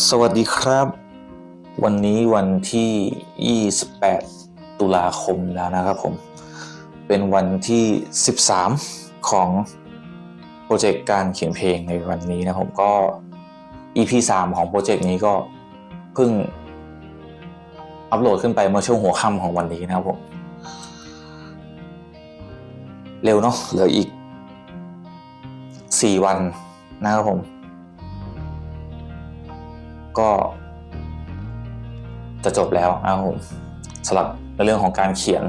สวัสดีครับ วันนี้วันที่ 28 ตุลาคมแล้วนะครับผม เป็นวันที่ 13 ของโปรเจกต์การเขียนเพลงในวันนี้นะผมก็ EP 3 ของโปรเจกต์นี้ก็เพิ่งอัปโหลดขึ้นไปเมื่อช่วงหัวค่ำของวันนี้นะครับผม เร็วเนาะเหลืออีก 4 วันนะครับผม ก็จะจบแล้วนะครับผมสำหรับในเรื่องของการเขียน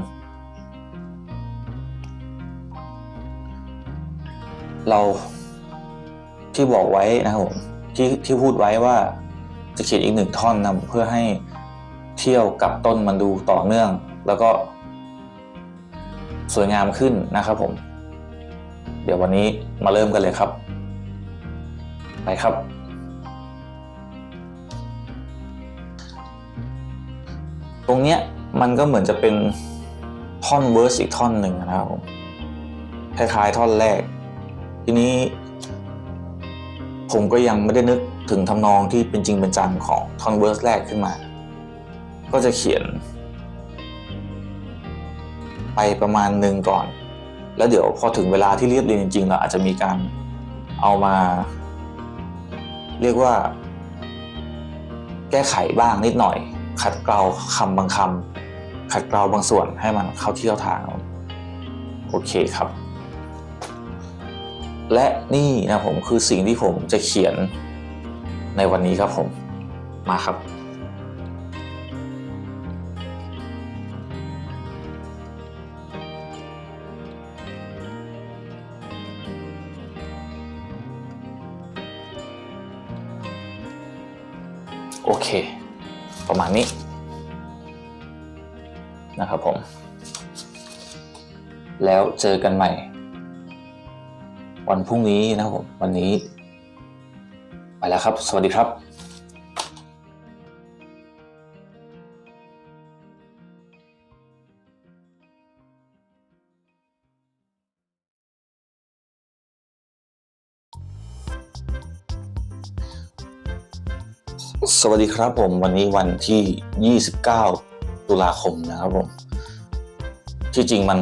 เราที่บอกไว้นะครับผมที่ที่พูดไว้ว่าจะเขียนอีกหนึ่งท่อนนะเพื่อให้เที่ยวกับต้นมันดูต่อเนื่อง แล้วก็ สวยงามขึ้นนะครับผม เดี๋ยววันนี้มาเริ่มกันเลยครับ ไปครับ ตรงเนี้ยมันก็เหมือนจะเป็นท่อนเวอร์สอีกท่อนหนึ่งนะครับผมคล้ายๆท่อนแรก ทีนี้ ผมก็ยังไม่ได้นึกถึงทำนองที่เป็นจริงเป็นจังของท่อนเวอร์สแรกขึ้นมา ก็จะเขียน ไปประมาณหนึ่งก่อน แล้วเดี๋ยวพอถึงเวลาที่เรียบเรียงจริงๆเราอาจจะมีการเอามา เรียกว่า แก้ไขบ้างนิดหน่อย ขัดเกลาคำบางคำขัดเกลาบางส่วนให้มันเข้าที่เข้าทางโอเคครับ และนี่นะผมคือสิ่งที่ผมจะเขียนในวันนี้ครับผมมาครับโอเค ประมาณนี้นะครับผม แล้วเจอกันใหม่ วันพรุ่งนี้นะครับผม วันนี้ ไปแล้วครับ สวัสดีครับ สวัสดีครับผมวันนี้วันที่ 29 ตุลาคมนะครับผมที่จริงมัน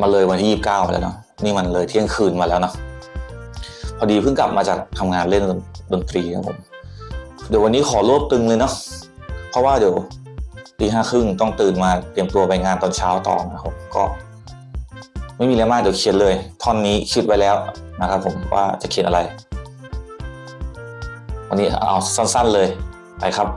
มาเลยวันที่ 29แล้วเนาะนี่มันเลยเที่ยงคืนมาแล้วเนาะพอดีเพิ่งกลับมาจากทำงานเล่นดนตรีนะครับผมเดี๋ยววันนี้ขอรวบตึงเลยเนาะเพราะว่าเดี๋ยวตีห้าครึ่งต้องตื่นมาเตรียมตัวไปงานตอนเช้าต่อนะครับก็ ไม่มีอะไรมากเดี๋ยวเขียนเลยท่อนนี้คิดไว้แล้วนะครับ ผมว่าจะเขียนอะไร วันนี้เอาสั้น ๆเลย ไปครับ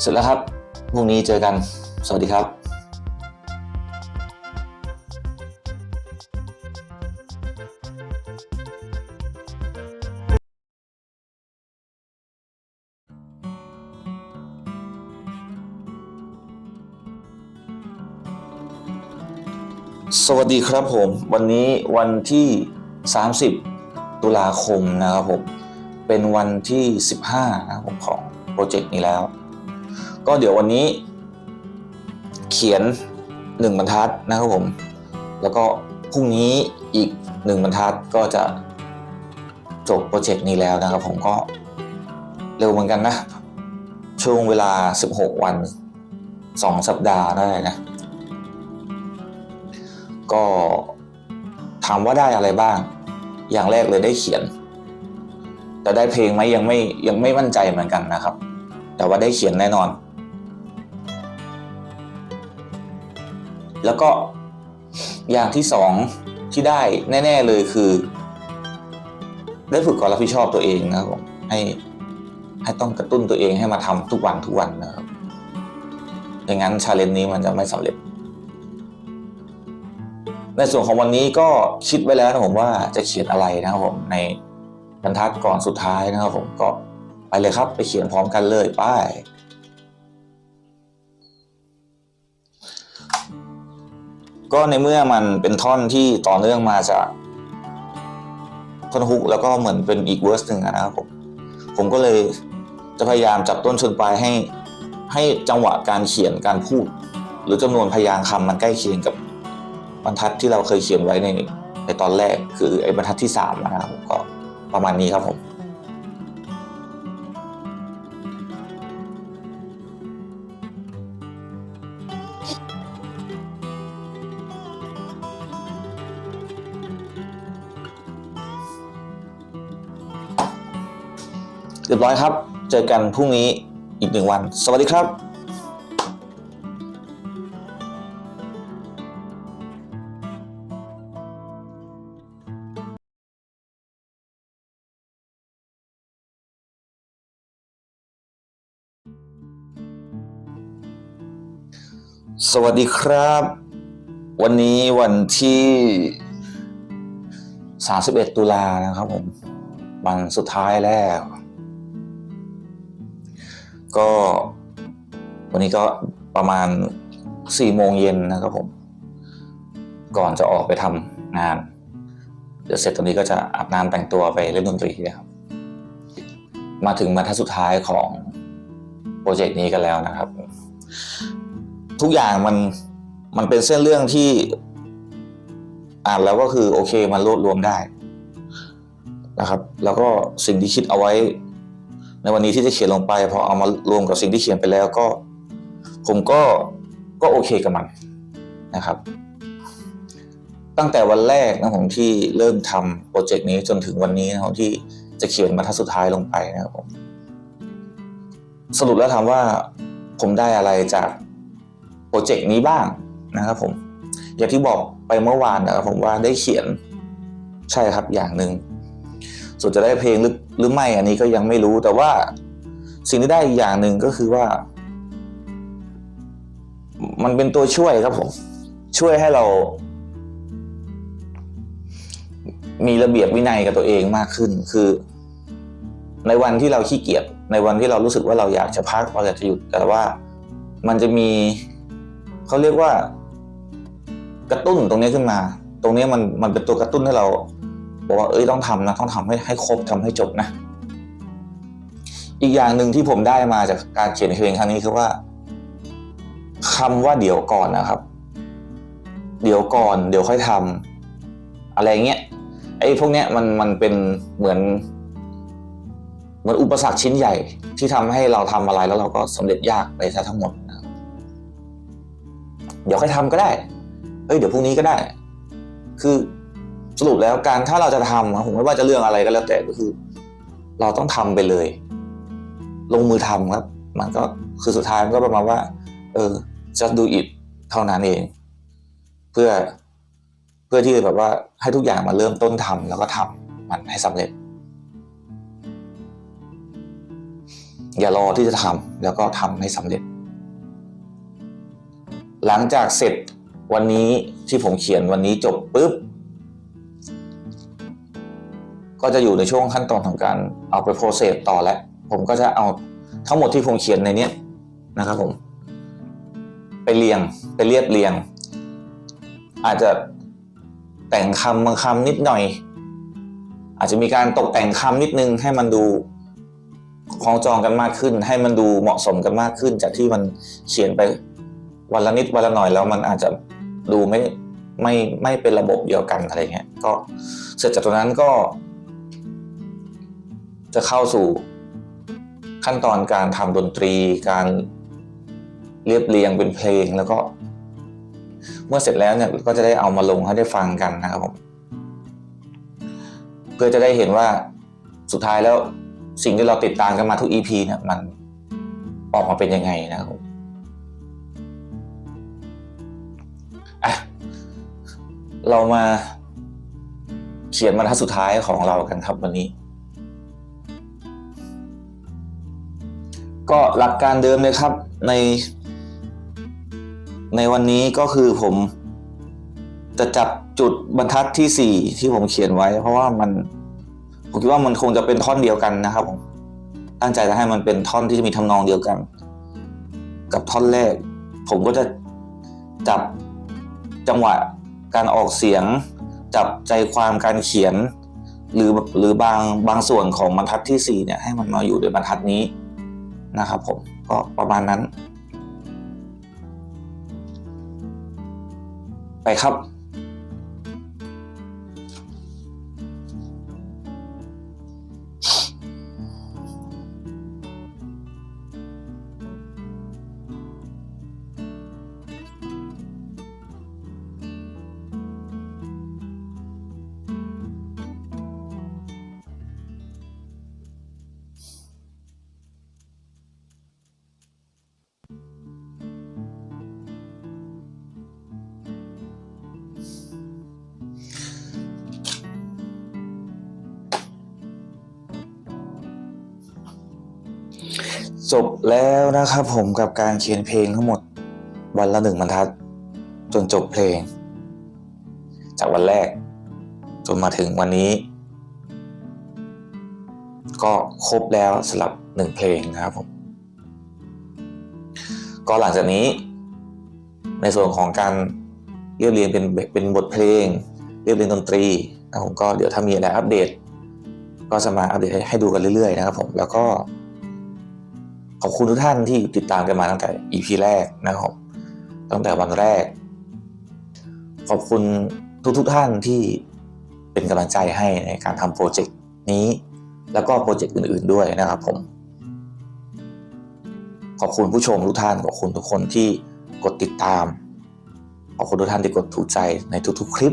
เสร็จแล้วครับ พรุ่งนี้เจอกัน สวัสดีครับ สวัสดีครับผม วันนี้วันที่ 30 ตุลาคมนะครับผมเป็นวันที่ 15นะครับผมของโปรเจกต์นี้แล้ว ก็เดี๋ยววันนี้ เขียน 1 บรรทัดนะครับผม แล้วก็พรุ่งนี้อีก 1 บรรทัดก็จะจบโปรเจกต์นี้แล้วนะครับผมก็เร็วเหมือนกันนะ ช่วงเวลา 16 วัน 2 สัปดาห์ได้นะ ก็ถามว่าได้อะไรบ้าง อย่างแรกเลยได้เขียน แต่ได้เพลงไหมยังไม่ยังไม่มั่นใจเหมือนกันนะครับ แต่ว่าได้เขียนแน่นอน แล้วก็อย่างที่สองที่ได้แน่ ๆเลยคือ ได้ฝึกความรับผิดชอบตัวเองนะครับผมให้ให้ต้องกระตุ้นตัวเองให้มาทำทุกวันทุกวันนะครับอย่างนั้นชาเลนจ์นี้มันจะไม่สำเร็จ ในส่วนของวันนี้ก็คิดไว้แล้วนะผมว่าจะเขียนอะไรนะครับผมในบรรทัดก่อนสุดท้ายนะครับผมก็ไปเลยครับ ไปเขียนพร้อมกันเลยไป้ายก็ในเมื่อมันเป็นท่อนที่ต่อเนื่องมาจากท่อนฮุกแล้วก็เหมือนเป็นอีกเวอร์สหนึ่งนะครับผมผมก็เลยจะพยายามจับต้นชนปลายให้ให้จังหวะการเขียนการพูด หรือจำนวนพยางค์คำมันใกล้เคียงกับ บรรทัดที่เราเคยเขียนไว้ในในตอนแรกคือไอ้บรรทัดที่สามนะครับผมก็ประมาณนี้ครับผมเรียบร้อยครับ เจอกันพรุ่งนี้อีกหนึ่งวัน สวัสดีครับ สวัสดีครับ วันนี้วันที่ 31 ตุลานะครับผม วันสุดท้ายแล้ว ก็วันนี้ก็ประมาณสี่โมงเย็นนะครับผม ก่อนจะออกไปทำงาน เดี๋ยวเสร็จตอนนี้ก็จะอาบน้ำแต่งตัวไปเล่นดนตรีนะครับ มาถึงบรรทัดสุดท้ายของโปรเจกต์นี้กันแล้วนะครับ ทุกอย่างมันมันเป็นเส้นเรื่องที่อ่านแล้วก็คือโอเคมันรวบรวมได้นะครับ แล้วก็สิ่งที่คิดเอาไว้ ในวันนี้ที่จะเขียนลงไปพอเอามารวมกับสิ่งที่เขียนไปแล้วก็ ผมก็ก็โอเคกับมันนะครับ ตั้งแต่วันแรกนะผมที่เริ่มทำโปรเจกต์นี้จนถึงวันนี้นะครับที่จะเขียนบรรทัดสุดท้ายลงไปนะครับผมสรุปแล้วถามว่าผมได้อะไรจาก รเจกต์นี้บ้างนะครับผม อย่างที่บอกไปเมื่อวานนะครับผมว่าได้เขียนใช่ครับอย่างหนึ่งส่วนจะได้เพลงหรือหรือไม่อันนี้ก็ยังไม่รู้แต่ว่าสิ่งที่ได้อีกอย่างหนึ่งก็คือว่า มันเป็นตัวช่วยครับผม ช่วยให้เรา มีระเบียบวินัยกับตัวเองมากขึ้น คือ ในวันที่เราขี้เกียจในวันที่เรารู้สึกว่าเราอยากจะพักเราอยากจะหยุดแต่ว่ามันจะมี เขาเรียกว่า กระตุ้นตรงนี้ขึ้นมา ตรงนี้มันมันเป็นตัวกระตุ้นให้เราบอกว่าเอ้ยต้องทำนะต้องทำให้ให้ครบทำให้จบนะ อีกอย่างหนึ่งที่ผมได้มาจากการเขียนเพลงครั้งนี้คือว่าคำว่าเดี๋ยวก่อนนะครับ เดี๋ยวก่อน เดี๋ยวค่อยทำอะไรเงี้ยไอ้พวกเนี้ยมันมันเป็นเหมือนเหมือนอุปสรรคชิ้นใหญ่ที่ทำให้เราทำอะไรแล้วเราก็สำเร็จยากไปซะทั้งหมด เดี๋ยวค่อยทำก็ได้ เอ้ยเดี๋ยวพรุ่งนี้ก็ได้ คือสรุปแล้วการถ้าเราจะทำผมไม่ว่าจะเรื่องอะไรก็แล้วแต่ก็คือ เราต้องทำไปเลย ลงมือทำครับ มันก็คือสุดท้ายมันก็ประมาณว่า เออ just do it เท่านั้นเอง เพื่อเพื่อที่แบบว่าให้ทุกอย่างมาเริ่มต้นทำแล้วก็ทำมันให้สำเร็จ อย่ารอที่จะทำแล้วก็ทำให้สำเร็จ หลังจากเสร็จวันนี้ที่ผมเขียนวันนี้จบปุ๊บ ก็จะอยู่ในช่วงขั้นตอนของการเอาไปโปรเซสต่อแล้ว ผมก็จะเอาทั้งหมดที่ผมเขียนในนี้นะครับผม ไปเรียงไปเรียบเรียง อาจจะแต่งคำบางคำนิดหน่อย อาจจะมีการตกแต่งคำนิดนึงให้มันดูคล้องจองกันมากขึ้น ให้มันดูเหมาะสมกันมากขึ้น จากที่มันเขียนไป วันละนิดวันละหน่อยแล้วมันอาจจะดูไม่ไม่ไม่เป็นระบบเดียวกันอะไรเงี้ยก็เสร็จจากตรงนั้นก็ จะเข้าสู่ขั้นตอนการทำดนตรี การเรียบเรียงเป็นเพลงแล้วก็ เมื่อเสร็จแล้วเนี่ยก็จะได้เอามาลงให้ได้ฟังกันนะครับผมเพื่อจะได้เห็นว่าสุดท้ายแล้วสิ่งที่เราติดตามกันมาทุก EP เนี่ยมันออกมาเป็นยังไงนะครับ เรามาเขียนบรรทัดสุดท้ายของเรากันครับวันนี้ ก็หลักการเดิมเลยครับใน ในวันนี้ก็คือผมจะจับจุดบรรทัดที่สี่ที่ผมเขียนไว้ เพราะว่ามันผมคิดว่ามันคงจะเป็นท่อนเดียวกันนะครับผมตั้งใจจะให้มันเป็นท่อนที่จะมีทำนองเดียวกัน กับท่อนแรก ผมก็จะจับจังหวะ การออกเสียง จับใจความการเขียน หรือหรือบางบางส่วนของบรรทัดที่สี่เนี่ยให้มันมาอยู่ในบรรทัดนี้นะครับผมก็ประมาณนั้น ไปครับ จบแล้วนะครับผมกับการเขียนเพลงทั้งหมดวันละหนึ่งบรรทัด จนจบเพลง จากวันแรก จนมาถึงวันนี้ ก็ครบแล้วสำหรับหนึ่งเพลงนะครับผมก็หลังจากนี้ ในส่วนของการเรียบเรียงเป็นเป็นบทเพลง เรียบเรียงดนตรีนะผมก็เดี๋ยวถ้ามีอะไรอัปเดต ก็จะมาอัปเดตให้ดูกันเรื่อยๆนะครับผมแล้วก็ ขอบคุณทุกท่านที่ติดตามกันมาตั้งแต่ EP แรกนะครับ ตั้งแต่วันแรก ขอบคุณทุกๆทท่านที่เป็นกำลังใจให้ในการทำโปรเจกต์นี้ แล้วก็โปรเจกต์อื่น ๆด้วยนะครับผม ขอบคุณผู้ชมทุกท่าน ขอบคุณทุกคนที่กดติดตาม ขอบคุณทุกท่านที่กดถูกใจในทุกๆ คลิป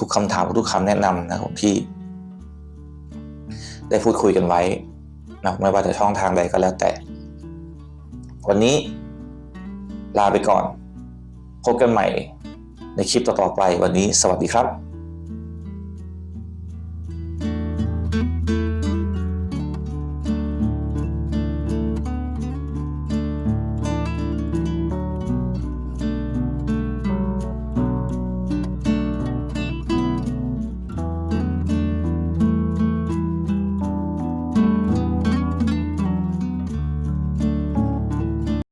ทุกๆคำถามทุกๆคำแนะนำนะครับที่ ได้พูดคุยกันไว้ นะไม่ว่าจะช่องทางใดก็แล้วแต่ วันนี้ลาไปก่อน พบกันใหม่ในคลิปต่อๆไปวันนี้สวัสดีครับ